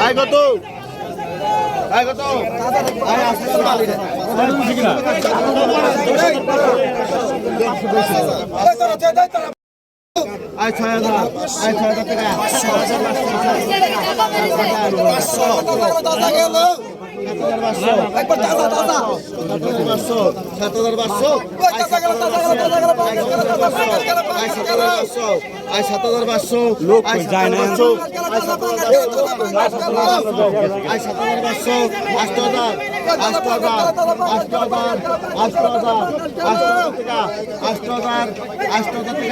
আয় কত আয় কত? আয় আসলে আয় ছয় হাজার আয় ছয় হাজার টাকা। আষ্ট হাজার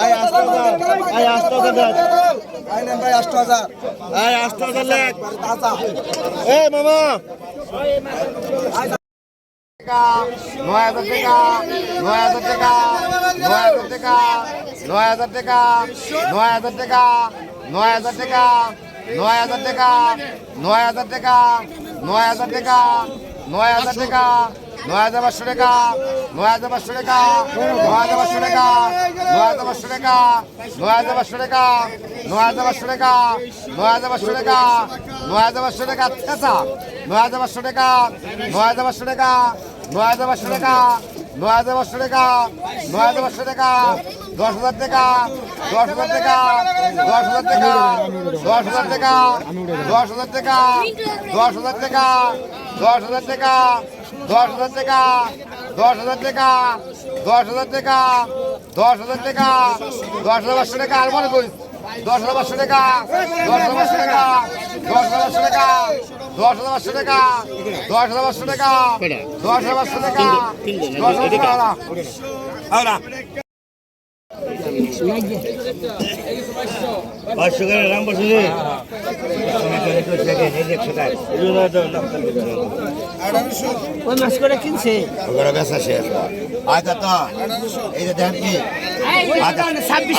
আয় আষ্ট হাজার আয় আষ্ট হাজার দেখ ভাই আষ্ট হাজার আয় আষ্ট হাজার লেখ এ মামা নয় হাজার টাকা নয় হাজার টাকা নয় হাজার টাকা নয় হাজার টাকা নয় হাজার টাকা নয় হাজার টাকা নয় হাজার টাকা নয় হাজার টাকা নয় হাজার টাকা নয় হাজার টাকা নয় হাজার পাঁচশো টাকা নয় হাজার পাঁচশো টাকা নয় হাজার পাঁচশো টাকা নয় হাজার পাঁচশো টাকা নয় হাজার পাঁচশো টাকা নয় হাজার পাঁচশো টাকা নয় হাজার পাঁচশো টাকা নয় হাজার পাঁচশো টাকা থেসা নয় হাজার পাঁচশো টাকা নয় হাজার পাঁচশো টাকা নয় হাজার পাঁচশো টাকা নয় হাজার পাঁচশো টাকা নয় হাজার পাঁচশো টাকা দশ হাজার টাকা দশ হাজার টাকা দশ হাজার টাকা দশ হাজার টাকা দশ হাজার টাকা দশ হাজার টাকা দশ হাজার টাকা দশ হাজার টাকা দশ হাজার টাকা দশ হাজার টাকা দশ হাজার টাকা দশ হাজার পাঁচশো টাকা আর মনে করিস দশ হাজার পাঁচশো টাকা দশ হাজার পাঁচশো টাকা দশ হাজার পাঁচশো টাকা দশ হাজার পাঁচশো টাকা দশ হাজার পাঁচশো টাকা দশ হাজার পাঁচশো টাকা দশ হাজার টাকা পাঁচশো করে নাম বসেছে ছাব্বিশ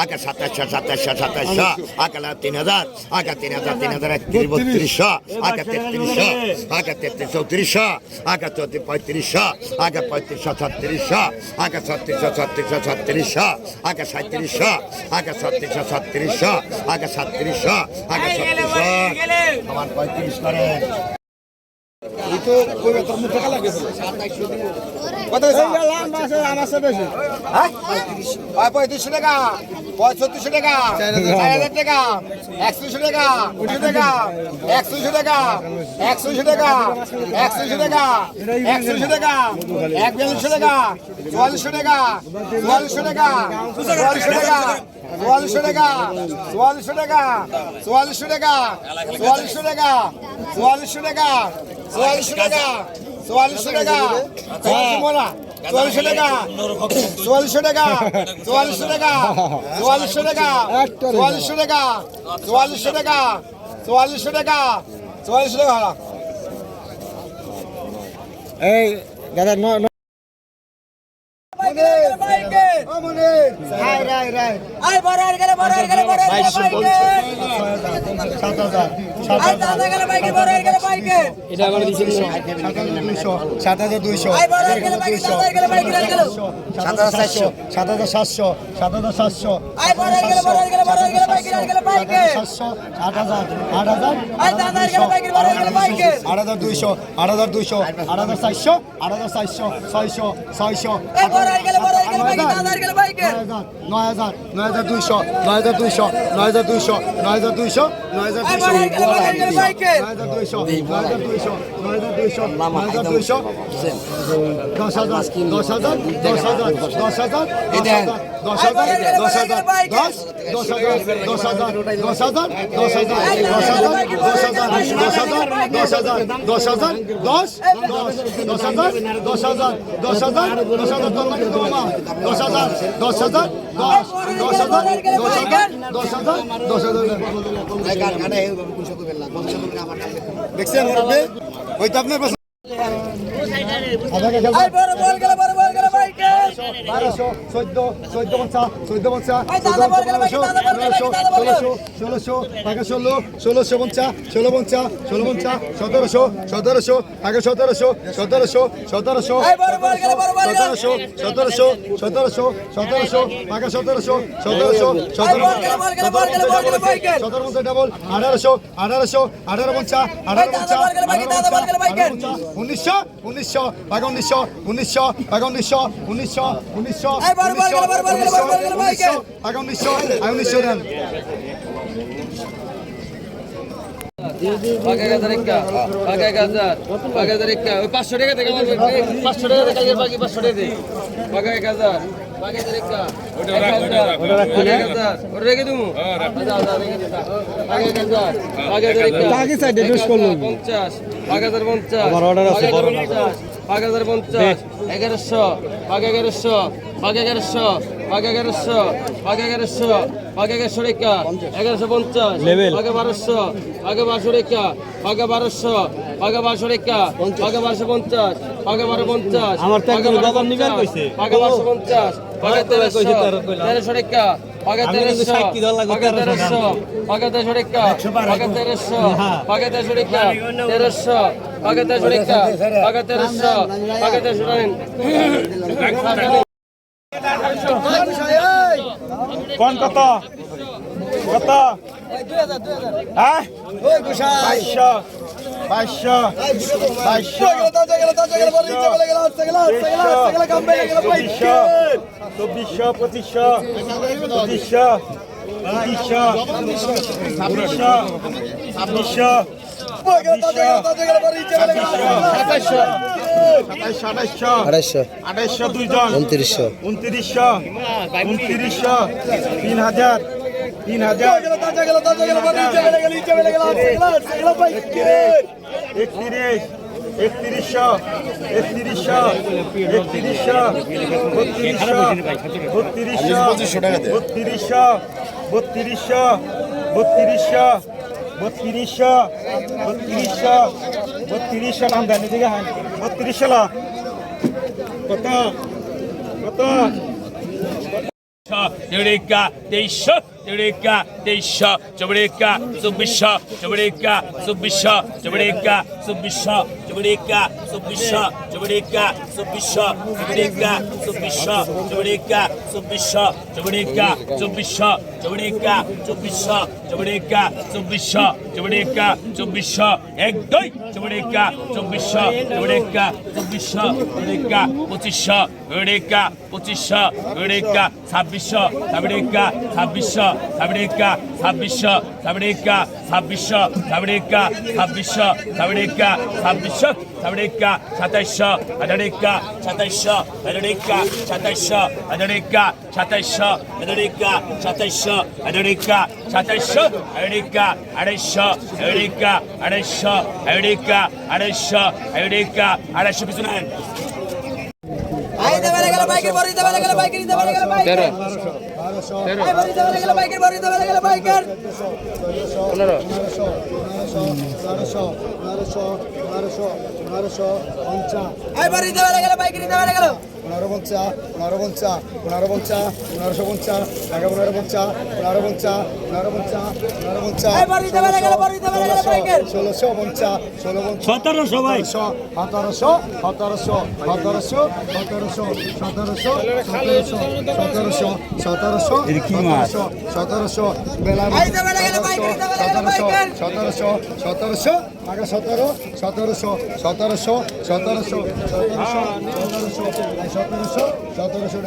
আঁকা সাতাশশো সাতাশশো সাতাশশো আঁকা তিন হাজার আঁকা তিন হাজার তিন হাজার একত্রিশ বত্রিশশো আঁকা তেত্রিশশো আঁকা তেত্রিশ চৌত্রিশশো আঁকা চৌত্রিশ পঁয়ত্রিশশো আঁকা পঁয়ত্রিশশো ছত্রিশশো আঁকা ছত্রিশশো ছত্রিশশো ছত্রিশশো আঁকা সাঁত্রিশশো আঁকা ছত্রিশশো ছত্রিশশো আঁকা সাঁত্রিশশো আঁকা ছত্রিশশো। আমার পঁয়ত্রিশ করে। পঁয়ত্রিশশো টাকা? পঁয়ষট্টিশো টাকা? চার হাজার টাকা। একশোশো টাকা? উনিশশো টাকা। একশোশো টাকা? একশোশো টাকা? একশোশো টাকা? একশোশো টাকা? এক বিয়াল্লিশশো টাকা? চুয়াল্লিশশো টাকা? চুয়াল্লিশশো টাকা? চুয়াল্লিশশো টাকা? চুয়াল্লিশশো টাকা? চুয়াল্লিশশো টাকা? চুয়াল্লিশশো টাকা? চুয়াল্লিশশো টাকা? চুয়াল্লিশশো টাকা? চুয়াল্লিশশো টাকা চুয়াল্লিশশো টাকা মোলা চুয়াল্লিশশো টাকা চুয়াল্লিশশো টাকা চুয়াল্লিশশো টাকা চুয়াল্লিশশো টাকা চুয়াল্লিশশো টাকা চুয়াল্লিশশো টাকা চুয়াল্লিশশো টাকা চুয়াল্লিশশো টাকা এই দাদা অমনের রাই রাই রাই আই বড় আর গেলে বড় আর গেলে বড় আর গেলে সাত হাজার আই দাদা গেলে বাইকে বড় আর গেলে বাইকে এটা আমার দিছেন 7200 আই বড় আর গেলে বাইকে দাদা গেলে বাইকে রাই গেল 7700 7700 7700 আই বড় আর গেলে বড় আর গেলে বড় আর গেলে বাইকে রাই দাদা গেলে বাইকে নয় হাজার নয় হাজার দুইশো নয় হাজার দুইশো নয় হাজার দুইশো নয় হাজার দুইশো নয় হাজার দুইশো নয় হাজার দুইশো নয় হাজার দুইশো নয় হাজার দুইশো নয় হাজার দুইশো দশ হাজার দশ হাজার দশ হাজার দশ হাজার দশ হাজার দশ হাজার দশ দশ হাজার দশ হাজার দশ হাজার দশ হাজার দশ হাজার দশ হাজার দশ হাজার দশ হাজার দশ দশ হাজার দশ হাজার দশ হাজার দশ হাজার দশ হাজার দশ হাজার দশ হাজার দশ হাজার দশ হাজার দশ হাজার দশ হাজার। দশ হাজার দেখছেন ওই তো আপনার বারোশো চোদ্দ চোদ্দ পঞ্চাশ চোদ্দ পঞ্চাশ পনেরোশো পনেরোশো ষোলোশো ষোলোশো আগে ষোলো ষোলোশো পঞ্চাশ ষোলো পঞ্চাশ ষোলো পঞ্চাশ সতেরোশো সতেরোশো আগে সতেরোশো সতেরোশো সতেরোশো সতেরোশো সতেরোশো সতেরোশো সতেরোশো আগে সতেরোশো সতেরোশো সতেরো পঞ্চাশ ডাবল আঠারোশো আঠারোশো আঠারো পঞ্চাশ আঠারো পঞ্চাশ উনিশশো উনিশশো আগে উনিশশো উনিশশো আগে উনিশশো উনিশশো পাঁচশো টাকা দেখা রান পাঁচশো টাকা পাঁচশো টাকা বাকি পাঁচশো টাকা দে পাকা এক হাজার পঞ্চাশ পাঁচ হাজার পঞ্চাশ এগারোশো পাঁচ এগারোশো পাঁচ এগারোশো পাঁচ এগারোশো পাঁচ এগারোশো পাঁচ এগারোশো রেখা এগারোশো পঞ্চাশ পাঁচ বারোশো পাঁচ বারোশো রেখা পাঁচ বারোশো পাঁচ বারোশো রেখা পাঁচ বারোশো পঞ্চাশ পাঁচ বারো পঞ্চাশ পাঁচ বারোশো পঞ্চাশ পাঁচ তেরোশো তেরোশো রেখা। Paga 1300. Paga 1300. Paga 1300 rikka. Paga 1300. Paga 1300 rikka. 1300. Paga 1300 rikka. Paga 1300. Paga 1300 কোন কত কত হ্যাঁ পাঁচশো বাইশশো বাইশশো চব্বিশশো চব্বিশশো পঁচিশশো পঁচিশশো পঁচিশশো ছাব্বিশশো ছাব্বিশশো আঠাইশশো দুইজন উনত্রিশশো উনত্রিশশো উনত্রিশশো তিন হাজার তিন হাজার একত্রিশ একত্রিশশো একত্রিশশো একত্রিশশো বত্রিশশো বত্রিশশো বত্রিশশো বত্রিশশো বত্রিশশো বত্রিশশো বত্রিশশো নাম দেন এদিকে বত্রিশশো কত? কত? Eureka, deixa, Eureka, deixa, Eureka, subisha, Eureka, subisha, Eureka, subisha, Eureka, subisha, Eureka, subisha, Eureka, subisha, Eureka, subisha, Eureka, subisha, চৌড়িকা, চব্বিশশো চৌড়িকা চব্বিশশো চৌড়িকা, চব্বিশশো, এক, দুই, চৌড়িকা, চব্বিশশো চৌড়িকা চব্বিশশো, চৌড়িকা, পঁচিশশো চৌড়িকা পঁচিশশো, চৌড়িকা, ছাব্বিশশো চৌড়িকা ছাব্বিশশো চৌড়িকা ছাব্বিশশো চৌড়িকা ছাব্বিশশো চৌড়িকা ছাব্বিশশো চৌড়িকা ছাব্বিশশো, চৌড়িকা, সাতাইশশো আঠারিকা সাতাইশশো আঠারিকা সাতাইশশো আঠারিকা সাতাইশশো আঠারিকা সাতাইশশো আড়াইশো এদিকা সাতাইশো এদিকা আড়াইশো এদিকা আড়াইশো এদিকা আড়াইশো এদিকা আড়াইশো পিছু নেন। বাইকের পনেরো পঞ্চা পনেরো পঞ্চা পনেরো পঞ্চা পনেরোশো পঞ্চা আগে পনেরো পঞ্চা পনেরো পঞ্চা পনেরো পঞ্চা পনেরো পঞ্চা। ষোলোশো পঞ্চা ষোলো পঞ্চা সতেরোশো ভাই সতেরোশো সতেরোশো সতেরোশো সতেরোশো সতেরোশো সতেরোশো সতেরোশো সতেরোশো সতেরোশো সতেরোশো বেলা সতেরোশো সতেরোশো সতেরোশো আগে সতেরো সতেরোশো সতেরোশো সতেরোশো সতেরোশো সতেরোশো সতেরোশো সতেরোশো